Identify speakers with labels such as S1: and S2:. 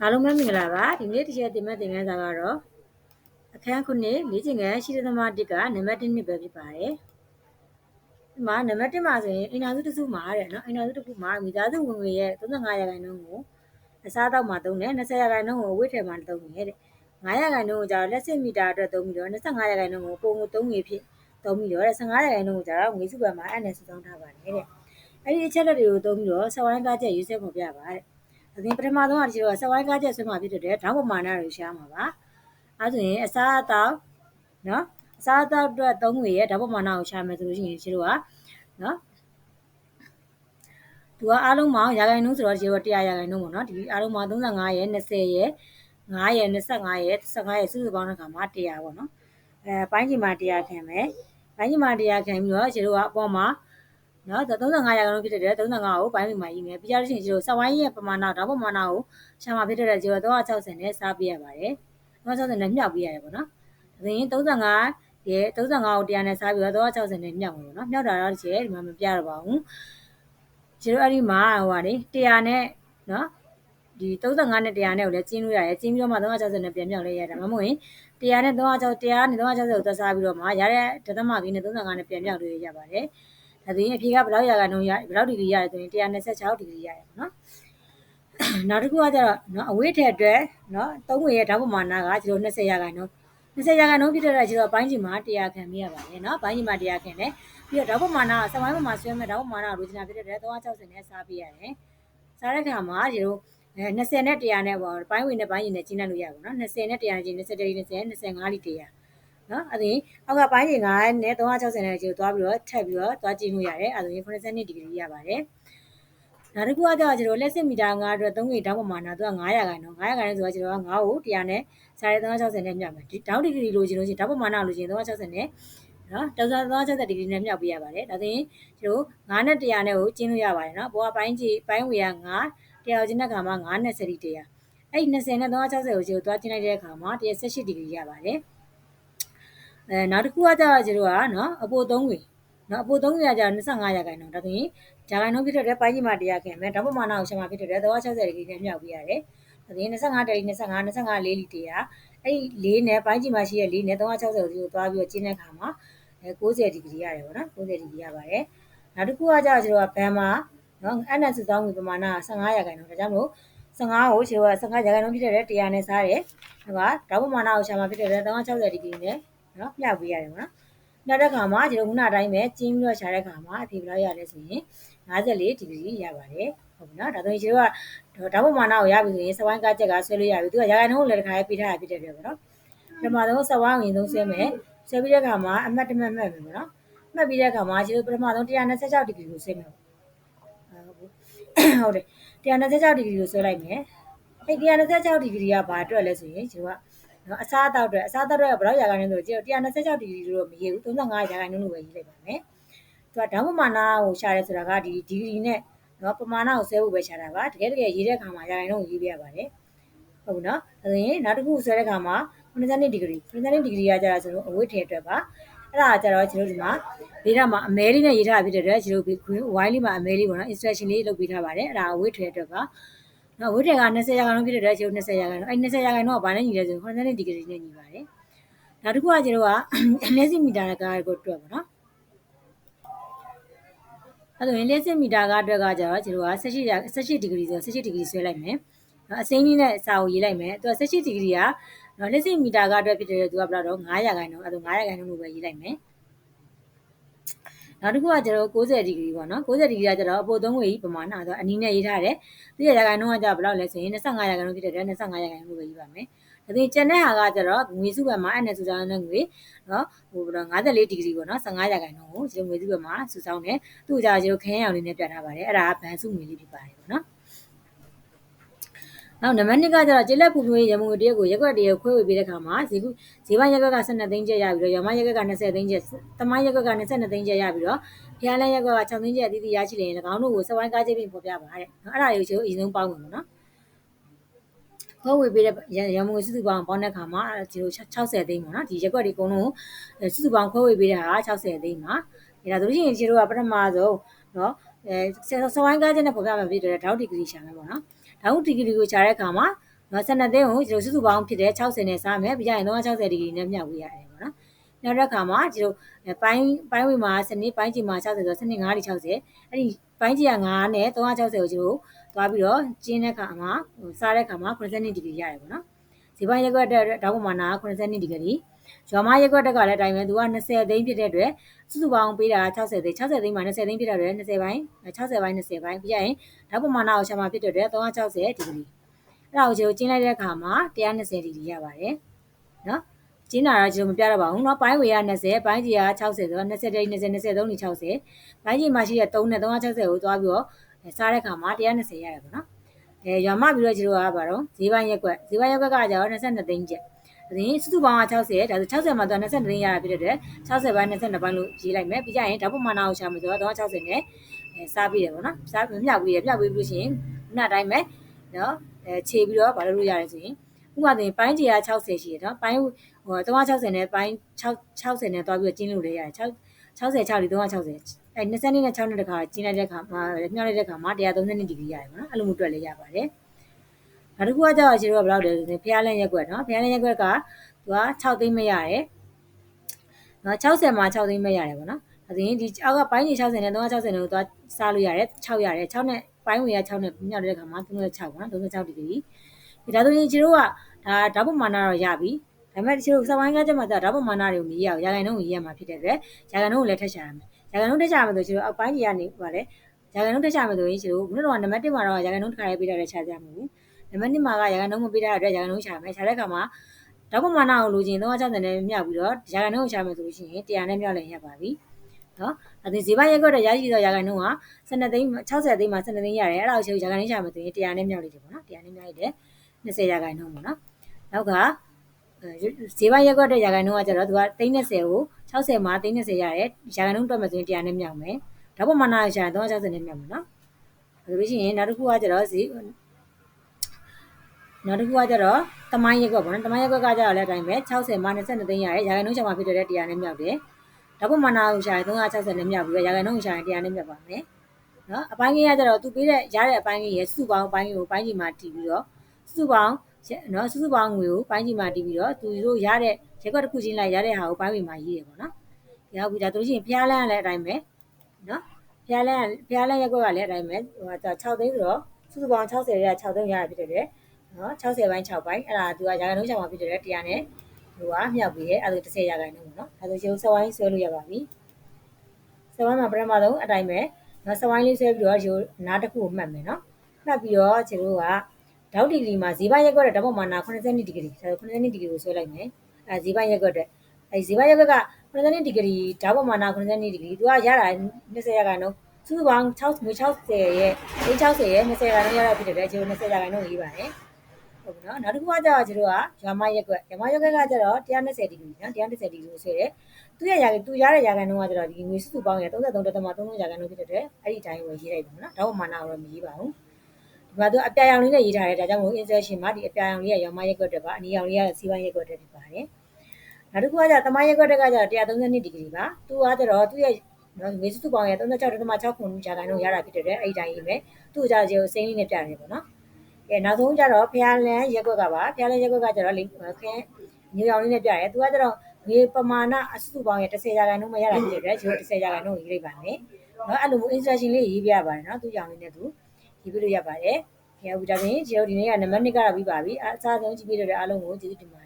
S1: အားလုံးပဲမင်္ဂလာပါဒီနေ့တစ်ချက်တင်မဲ့သင်ခန်းစာကတော့အခန်းခုနှစ်လေ့ကျင့်ခန်းရှိသမား1ကနံပါတ်1နှစ်ပဲဖြစ်ပါတယ်ဒီမှာနံပါတ်1မှာဆိုရင်အင်တာစုတစ်စုမှာတဲ့နော်အင်တာစုတစ်ခုမှာမိသားစုဝင်ငွေရဲ့35ရာခိုင်နှုန်းကိုအစားတောက်မှာသုံးတယ်20ရာခိုင်နှုန်းကိုအဝတ်ထဲမှာသုံးတယ်တဲ့9ရာခိုင်နှုန်းကိုကျတော့လက်စစ်မီတာအတွက်သုံးပြီးတော့25ရာခိုင်နှုန်းကိုပုံကိုသုံးငွေဖြစ်သုံးပြီးတော့15ရာခိုင်နှုန်းကိုကျတော့ငွေစုပံမှာအဲ့နဲ့စုဆောင်းထားပါတယ်တဲ့အဲ့ဒီအချက်လက်တွေကိုသုံးပြီးတော့စဝိုင်းကားချက်ရေးစက်ပေါ်ပြပါတဲ့ အရင်ပထမဆုံးကဒီလိုစဝိုင်းကားချက်ဆွဲမှာဖြစ်တဲ့ဓာတ်ပမာဏတွေရှားမှာပါအဲဆိုရင်အစားအသောက်နော်အစားအသောက်အတွက်သုံးငွေရဲ့ဓာတ်ပမာဏကိုရှားမယ်ဆိုလို့ရှိရင်ဒီလိုကနော်သူကအားလုံးပေါင်းရာခိုင်နှုန်းဆိုတော့ဒီလို100ရာခိုင်နှုန်းပေါ့နော်ဒီအားလုံးပေါင်း35ရဲ့20ရဲ့9ရဲ့25ရဲ့15ရဲ့စုစုပေါင်းတဲ့ခါမှာ100ပေါ့နော်အဲပိုင်းချိန်မှာ100ခံမယ်ပိုင်းချိန်မှာ100ခံပြီးတော့ဒီလိုကအပေါ်မှာ နော်35ရာခိုင်နှုန်းဖြစ်တဲ့35ကိုပိုင်းမိမှာရေးမယ်ပြီးကြလို့ရှိရင်ဒီလိုစဝိုင်းရဲ့ပမာဏဓာတ်ပမာဏကိုရှာမှာဖြစ်တဲ့ဒီလို360နဲ့စားပြရပါတယ်360နဲ့မြှောက်ပြရတယ်ပေါ့နော်ဒါဆိုရင်35ရဲ့35ကို100နဲ့စားပြီးတော့360နဲ့မြှောက်မယ်ပေါ့နော်မြှောက်တာတော့ဒီကျဒီမှာမပြတော့ပါဘူးဒီလိုအဲ့ဒီမှာဟိုပါလေ100နဲ့နော်ဒီ35နဲ့100နဲ့ကိုလည်းကျင်းလို့ရတယ်ကျင်းပြီးတော့မှ360နဲ့ပြန်မြောက်လဲရတယ်မမဟုတ်ရင်100နဲ့360 100နဲ့360ကိုသက်စားပြီးတော့မှရတဲ့ဒသမကိနဲ့35နဲ့ပြန်မြောက်လို့ရပါတယ် ဒါဆိုရင်အဖြေကဘယ်လောက်ရာခိုင်နှုန်းရဘယ်လောက်ဒီဂရီရတယ်ဆိုရင်126ဒီဂရီရတယ်ပေါ့နော်နောက်တစ်ခုကကျတော့နော်အဝေးထက်အတွက်နော်သုံးငွေရဲ့ဓာတ်ပမာဏကဒီလို20ရာခိုင်နှုန်း20ရာခိုင်နှုန်းဖြစ်တဲ့ကျတော့ပိုင်းချိန်မှာ100ခံမိရပါတယ်နော်ပိုင်းချိန်မှာ100ခံတယ်ပြီးတော့ဓာတ်ပမာဏကစမိုင်းပေါ်မှာဆွဲမဲ့ဓာတ်ပမာဏကိုလိုချင်တာဖြစ်တဲ့360နဲ့စားပေးရတယ်စားတဲ့အခါမှာဒီလိုအဲ20နဲ့100နဲ့ပေါ့ပိုင်းဝင်နဲ့ပိုင်းရင်နဲ့ကျင်းလိုက်လို့ရပါဘူးနော်20နဲ့100နဲ့ကျင်း20 20 25လီ100 နော်အဲ့ဒါအောက်ကပိုင်းချိန်9နဲ့360နဲ့ကျိုးသွားပြီးတော့ထပ်ပြီးတော့သွားကြည့်လို့ရတယ်အဲ့ဒါ82ဒီဂရီရပါတယ်နောက်တစ်ခုကကျတော့ကျွန်တော်လက်စစ်မီတာ9အတွက်3ခေတောင်းပမာဏသူက900ခိုင်နော်900ခိုင်ဆိုတော့ကျွန်တော်က9ကို100နဲ့စားရဲ360နဲ့မြှောက်မယ်ဒီတောင်းဒီဂရီလိုချင်လို့ရှိရင်တောင်းပမာဏလိုချင်360နဲ့နော်360ဒီဂရီနဲ့မြှောက်ပေးရပါတယ်ဒါဆိုရင်ကျွန်တော်9နဲ့100နဲ့ကိုကျင်းလို့ရပါတယ်နော်ဘောကပိုင်းကြီးပိုင်းဝေက9တရားချင်းတဲ့ခါမှာ9နဲ့30တရားအဲ့ဒီ20နဲ့360ကိုကျိုးသွားကျင်းလိုက်တဲ့အခါမှာ118ဒီဂရီရပါတယ် အဲနောက်တစ်ခုကကျတော့ကျတို့ကနော်အပို3ဝင်နော်အပို3ဝင်ကကျတော့25ရာခိုင်နှုန်းဒါဆိုရင်ရာခိုင်နှုန်းဖြစ်တဲ့ပိုင်းကြီးမှာတရားခင်မယ်ဓာတ်ပမာဏကိုရှင်းမှာဖြစ်တဲ့360ဒီဂရီနဲ့မြောက်ပြရတယ်ဒါဆိုရင်25တယ်25 25လေးလီတရားအဲ့ဒီလေးနဲ့ပိုင်းကြီးမှာရှိတဲ့လေးနဲ့360ကိုသွားပြီးတော့ကျင်းတဲ့အခါမှာအဲ90ဒီဂရီရတယ်ပေါ့နော်90ဒီဂရီရပါတယ်နောက်တစ်ခုကကျတော့ကျတို့ကဘန်မှာနော်အဲ့နဲ့စုဆောင်းဝင်ပမာဏ15ရာခိုင်နှုန်းဒါကြောင့်မို့15ကိုကျတို့က15ရာခိုင်နှုန်းဖြစ်တဲ့100နဲ့စားတယ်ဟိုကဓာတ်ပမာဏကိုရှာမှာဖြစ်တဲ့360ဒီဂရီနဲ့ နော်မျှပေးရတယ်ပေါ့နော်နောက်တဲ့ခါမှာဒီလိုခုနအတိုင်းပဲကျင်းပြီးတော့ရှာတဲ့ခါမှာအဖြေဘယ်လောက်ရလဲဆိုရင်54ဒီဂရီရပါတယ်ဟုတ်ပြီနော်ဒါဆိုရင်ကျတို့ကဓာတ်ပမာဏကိုရပြီဆိုရင်စဝိုင်းကားချက်ကဆွဲလို့ရပြီသူကရာခိုင်နှုန်းကိုလည်းတစ်ခါရေးပေးထားတာဖြစ်တဲ့ပြပေါ့နော်ပထမဆုံးစဝိုင်းဝင်ဆုံးဆွဲမယ်ဆွဲပြီးတဲ့ခါမှာအမှတ်တစ်မှတ်မှတ်မယ်ပေါ့နော်မှတ်ပြီးတဲ့ခါမှာကျတို့ပထမဆုံး126ဒီဂရီကိုဆွဲမယ်ဟုတ်တယ်126ဒီဂရီကိုဆွဲလိုက်မယ်အဲ့126ဒီဂရီကဘာအတွက်လဲဆိုရင်ကျတို့က နော်အစားအသောက်တွေအစားအသောက်တွေကဘယ်လောက်ရာခိုင်နှုန်းဆိုတော့126ဒီဂရီလို့မရေးဘူး35ရာခိုင်နှုန်းလို့ပဲရေးလိုက်ပါမယ်သူကဓာတ်ပမာဏကိုရှာရဲဆိုတာကဒီဒီဂရီနဲ့နော်ပမာဏကိုဆွဲဖို့ပဲရှာတာပါတကယ်တကယ်ရေးတဲ့အခါမှာရာခိုင်နှုန်းကိုရေးပြရပါတယ်ဟုတ်နော်ဒါဆိုရင်နောက်တစ်ခုဆွဲတဲ့အခါမှာ92ဒီဂရီ92ဒီဂရီကကြာကျွန်တော်အဝတ်ထည်အတွက်ပါအဲ့ဒါကြတော့ကျွန်တော်ဒီမှာလေးထားမှာအမဲလေးနဲ့ရေးထားဖြစ်တဲ့အတွက်ကျွန်တော်ဝိုင်းလေးမှာအမဲလေးပေါ့နော် instruction လေးလုပ်ပေးထားပါတယ်အဲ့ဒါအဝတ်ထည်အတွက်ပါ နော်ဝိထယ်က20ရာခိုင်နှုန်းဖြစ်တဲ့အတွက်ကျွန်တော်20ရာခိုင်နှုန်းအဲ့20ရာခိုင်နှုန်းကဘာနဲ့ညီလဲဆိုရင်90ဒီဂရီနဲ့ညီပါတယ်နောက်တစ်ခုကကျွန်တော်ကလက်စစ်မီတာကားကိုတွက်ပါနော်အဲ့ဒါရင်လက်စစ်မီတာကားအတွက်ကကျတော့ကျွန်တော်က18ရာ18ဒီဂရီဆို18ဒီဂရီဆွဲလိုက်မယ်နော်အစိမ်းလေးနဲ့အစာကိုရေးလိုက်မယ်သူက18ဒီဂရီကနော်လက်စစ်မီတာကားအတွက်ဖြစ်တဲ့သူကဘယ်လောက်တော့9ရာခိုင်နှုန်းအဲ့ဒါ9ရာခိုင်နှုန်းလို့ပဲရေးလိုက်မယ် နောက်တစ်ခုကကျတော့60ဒီဂရီပေါ့နော်60ဒီဂရီကကျတော့အပိုသုံးဝေကြီးပမာဏဆိုအနီးနဲ့ရေးထားတယ်သူရရာခိုင်နှုန်းကကျဘယ်လောက်လဲဆိုရင်25ရာခိုင်နှုန်းဖြစ်တဲ့25ရာခိုင်နှုန်းပဲရေးပါမယ်ဒါပြင်ကျန်တဲ့ဟာကကျတော့ငွေစုဘက်မှာအဲ့နဲ့စုဆောင်းတဲ့ငွေနော်ဟိုတော့54ဒီဂရီပေါ့နော်15ရာခိုင်နှုန်းကိုကျွန်တော်ငွေစုဘက်မှာစုဆောင်းတယ်သူ့ကြကျွန်တော်ခင်းရောင်လေးနဲ့ပြထားပါတယ်အဲ့ဒါကဘန်စုငွေလေးဖြစ်ပါတယ်ပေါ့နော် နောက်နံပါတ်2ကကျတော့ကျေလက်ပူပွေးရမုံတရက်ကိုရက်ွက်တရက်ခွဲဝေပေးတဲ့ခါမှာဇီကုဇီဝရက်ွက်က12သိန်းကျပ်ရပြီးတော့ရမရက်ွက်က20သိန်းကျပ်တမိုင်းရက်ွက်က22သိန်းကျပ်ရပြီးတော့ဖျားလဲရက်ွက်က6သိန်းကျပ်အသီးသီးရရှိနေရင်၎င်းတို့ကိုစဝိုင်းကားချင်းပြင်ပေါ်ပြပါတဲ့နော်အဲ့ဒါတွေကိုကျွန်တော်အရင်ဆုံးပေါင်းမယ်ပေါ့နော်ခွဲဝေပေးတဲ့ရမုံစုစုပေါင်းပေါင်းတဲ့ခါမှာဒီလို60သိန်းပေါ့နော်ဒီရက်ွက်တွေအကုန်လုံးစုစုပေါင်းခွဲဝေပေးတဲ့ဟာ60သိန်းပါဒါဆိုလို့ရှိရင်ကျွန်တော်ကပထမဆုံးနော်အဲစဝိုင်းကားချင်းနဲ့ပေါ်ပြမှာဖြစ်တဲ့ဒေါက်ဒီဂရီရှာမယ်ပေါ့နော် ဓာတ်ဒီဂရီကိုခြားတဲ့အခါမှာနော်12သိန်းကိုကျွန်တော်စုစုပေါင်းဖြစ်တဲ့60နဲ့စားမယ်ပြီးကြရင်360ဒီဂရီနဲ့မြှောက်ပေးရတယ်ပေါ့နော်နောက်တစ်ခါမှာကျွန်တော်ပိုင်းပိုင်းဝေမှာစနစ်ပိုင်းကြီးမှာ60ဆိုတော့စနစ်9ဒီ60အဲ့ဒီပိုင်းကြီးက9နဲ့360ကိုကျွန်တော်သွားပြီးတော့ကျင်းတဲ့ခါမှာစားတဲ့ခါမှာ82ဒီဂရီရတယ်ပေါ့နော်ဇီပိုင်းရက်ကွက်တဲ့တောက်ပမာနာ82ဒီဂရီ ရွာမရက်ကွက်တက်ကလည်းအတိုင်းပဲသူက20သိန်းဖြစ်တဲ့အတွက်စုစုပေါင်းပေးတာ60သိန်း60သိန်းမှာ20သိန်းဖြစ်တဲ့အတွက်20ပိုင်း60ပိုင်း20ပိုင်းပြီးရင်ဓာတ်ပမာဏကိုရှာမှာဖြစ်တဲ့အတွက်360ဒီဂရီအဲ့ဒါကိုကျွန်တော်ကျင်းလိုက်တဲ့အခါမှာ120ဒီဂရီရပါတယ်နော်ကျင်းတာတော့ကျွန်တော်မပြတော့ပါဘူးเนาะပိုင်းဝေက20ပိုင်းကြီးက60ဆိုတော့20တိ20 23ဒီ60ပိုင်းကြီးမှာရှိတဲ့3နဲ့360ကိုသွားပြီးတော့စားတဲ့အခါမှာ120ရတယ်ပေါ့နော်အဲရွာမပြီးတော့ကျွန်တော်ကပါတော့ဈေးပိုင်းရက်ကွက်ဈေးပိုင်းရက်ကွက်ကကျတော့22သိန်းကျပ် ဒါဆိုရင်စုစုပေါင်းက60ဒါဆို60မှာတော့22သိန်းရတာဖြစ်တဲ့အတွက်60ပိုင်း22ပိုင်းလို့ရေးလိုက်မယ်ပြီးကြရင်ဓာတ်ပုံမှန်နာကိုရှာမယ်ဆိုတော့60နဲ့အဲစားပြီးတယ်ပေါ့နော်စားမြောက်ပြီးတယ်မြောက်ပြီးလို့ရှိရင်ခုနအတိုင်းပဲနော်အဲခြေပြီးတော့ဗာလို့လို့ရတယ်ဆိုရင်ဥပမာဆိုရင်ပိုင်းကြီးက60ရှိတယ်နော်ပိုင်းဟို360နဲ့ပိုင်း60နဲ့တွားပြီးတော့ကျင်းလို့လည်းရတယ်6 66ဒီ360အဲ20နဲ့6နဲ့တခါကျင်းလိုက်တဲ့ခါမှာမြောက်လိုက်တဲ့ခါမှာ132ဒီဂရီရတယ်ပေါ့နော်အဲ့လိုမျိုးတွက်လည်းရပါတယ် နောက်တစ်ခုကကျတော့ခြေတော့ဘယ်လောက်လဲဆိုရင်ဖျားလန်းရက်ကွက်နော်ဖျားလန်းရက်ကွက်ကသူက6သိန်းမရတယ်နော်60မှာ6သိန်းမရတယ်ပေါ့နော်ဒါဆိုရင်ဒီအောက်ကပိုင်းကြီး60နဲ့360နဲ့ကိုသွားစားလို့ရတယ်6ရတယ်6နဲ့ပိုင်းဝင်ရ6နဲ့မြောက်တဲ့ခါမှာ36ပေါ့နော်36ဒီဂရီဒါဆိုရင်ခြေတော့ကဒါဓာတ်ပမာဏတော့ရပြီဒါပေမဲ့တချို့စပိုင်းကကြမှာဓာတ်ပမာဏတွေကိုမရအောင်ရာခိုင်နှုန်းကိုရရမှာဖြစ်တဲ့အတွက်ရာခိုင်နှုန်းကိုလည်းထက်ရှာရမယ်ရာခိုင်နှုန်းထက်ရှာရမယ်ဆိုကျတော့အောက်ပိုင်းကြီးကနေပါလေရာခိုင်နှုန်းထက်ရှာမယ်ဆိုရင်ကျတော့ခုနကနံပါတ်1မှာတော့ရာခိုင်နှုန်းတစ်ခါရေးပေးတာလည်းရှာကြမှာဘူး နံပါတ်2မှာကရာခိုင်နှုန်းမပေးတဲ့အတွက်ရာခိုင်နှုန်းရှာမယ်ရှာတဲ့အခါမှာဓာတ်ပမာဏကိုလိုချင်360နဲ့မြောက်ပြီးတော့ရာခိုင်နှုန်းကိုရှာမယ်ဆိုလို့ရှိရင်100နဲ့မြောက်လည်းရပါပြီနော်အဲ့ဒီဈေးပိုင်းရက်ကွက်တဲ့ရရှိသောရာခိုင်နှုန်းက12သိန်း60သိန်းမှာ12သိန်းရတယ်အဲ့ဒါကိုရှေ့ရာခိုင်နှုန်းရှာမယ်ဆိုရင်100နဲ့မြောက်လိမ့်တယ်ပေါ့နော်100နဲ့မြောက်ရတယ်20ရာခိုင်နှုန်းပေါ့နော်နောက်ကဈေးပိုင်းရက်ကွက်တဲ့ရာခိုင်နှုန်းကကျတော့သူက30ကို60မှာ30ရတယ်ရာခိုင်နှုန်းတွက်မယ်ဆိုရင်100နဲ့မြောက်မယ်ဓာတ်ပမာဏရှာရင်360နဲ့မြောက်မယ်နော်ဒါဆိုလို့ရှိရင်နောက်တစ်ခုကကျတော့ဈေး နောက်တစ်ခုကကျတော့တမိုင်းရက်ကွက်ပေါ့နော်တမိုင်းရက်ကွက်ကကျတော့လည်းအတိုင်းပဲ60မှာ22သိန်းရတယ်ရာခိုင်နှုန်းချမှာဖြစ်တဲ့100နဲ့မြောက်တယ်ဓာတ်ပမာဏကိုရှာရင်360နဲ့မြောက်ပြီးတော့ရာခိုင်နှုန်းရှာရင်100နဲ့မြောက်ပါမယ်နော်အပိုင်းကြီးကကျတော့သူပေးတဲ့ရတဲ့အပိုင်းကြီးရဲ့စုပေါင်းအပိုင်းကြီးကိုပိုင်းကြီးမှာတီးပြီးတော့စုပေါင်းနော်စုစုပေါင်းငွေကိုပိုင်းကြီးမှာတီးပြီးတော့သူတို့ရတဲ့ရက်ကွက်တစ်ခုချင်းလိုက်ရတဲ့ဟာကိုပိုင်းဝေမှာရေးတယ်ပေါ့နော်။ရောက်ပြီဒါတို့ရှိရင်ဖျားလန်းလည်းအတိုင်းပဲနော်။ဖျားလန်းဖျားလန်းရက်ကွက်ကလည်းအတိုင်းပဲဟို6သိန်းဆိုတော့စုစုပေါင်း60ရဲ့6သိန်းရတာဖြစ်တဲ့ နော်60ပိုင်း6ပိုင်းအဲ့ဒါသူကရာခိုင်နှုန်းချမှာဖြစ်တဲ့တရားနဲ့ဟိုကမြောက်ပြီးရဲ့အဲ့ဒါ30ရာခိုင်နှုန်းပေါ့နော်။အဲ့ဒါရုပ်စဝိုင်းဆွဲလို့ရပါပြီ။စဝိုင်းမှာပထမဆုံးအတိုင်းပဲနော်စဝိုင်းလေးဆွဲပြီးတော့ရုပ်နားတစ်ခုကိုမှတ်မယ်နော်။မှတ်ပြီးတော့ကျွန်တော်ကဒေါက်ဒီဂရီမှာဇီဘရက်ကွက်တဲ့ဓာတ်ပုံမှာနာ82ဒီဂရီဆိုတော့82ဒီဂရီကိုဆွဲလိုက်မယ်အဲဇီဘရက်ကွက်တဲ့အဲဇီဘရက်ကွက်က82ဒီဂရီဓာတ်ပုံမှာနာ82ဒီဂရီသူကရတာ20ရာခိုင်နှုန်းစုစုပေါင်း6 60ရဲ့60ရဲ့20ရာခိုင်နှုန်းရတာဖြစ်တယ်ကျွန်တော်20ရာခိုင်နှုန်းရေးပါတယ် ဟုတ်ပြီနော်နောက်တစ်ခုကကျတော့ကျွန်တော်ကရွာမရက်ကွက်ရွာမရက်ကွက်ကကျတော့120ဒီဂရီနော်120ဒီဂရီကိုဆွဲတယ်သူရရာသူရတဲ့ရာခိုင်နှုန်းကကျတော့ဒီငွေစုစုပေါင်းရဲ့33.3ရာခိုင်နှုန်းဖြစ်တဲ့အဲ့ဒီတိုင်းကိုရေးလိုက်ပါနော်ဓာတ်ပုံမှာနာတော့မရေးပါဘူးဒီမှာသူအပြာရောင်လေးနဲ့ရေးထားတယ်ဒါကြောင့်မို့ insertion မှာဒီအပြာရောင်လေးကရောင်မရက်ကွက်တွေပါအနီရောင်လေးကစီးပိုင်းရက်ကွက်တွေဖြစ်ပါတယ်နောက်တစ်ခုကကျတမရက်ကွက်တွေကကျ132ဒီဂရီပါသူကကျတော့သူ့ရဲ့နော်ငွေစုစုပေါင်းရဲ့36.6ခုရာခိုင်နှုန်းရတာဖြစ်တဲ့အဲ့ဒီတိုင်းရေးမယ်သူ့ကြကျစိမ်းလေးနဲ့ပြတယ်ပေါ့နော် အဲနောက်ဆုံးကျတော့ဖျားလန်းရက်ကွက်ကပါဖျားလန်းရက်ကွက်ကကျတော့ခင်းညူရောင်လေးနဲ့ပြတယ်သူကကျတော့ငွေပမာဏအစုစုပေါင်းရဲ့10ရာခိုင်နှုန်းမရတာဖြစ်တဲ့ကျွန်တော်10ရာခိုင်နှုန်းရေးလိုက်ပါမယ်နော်အဲ့လိုမျိုး instruction လေးရေးပြရပါတယ်နော်သူကြောင်လေးနဲ့သူရေးပြလို့ရပါတယ်။ဟုတ်ပြီဒါပြင်ကျွန်တော်ဒီနေ့ကနံပါတ်1ကတော့ပြီးပါပြီ။အစားဆုံးကြည့်ပြတဲ့အားလုံးကိုကျေးဇူးတင်ပါတယ်။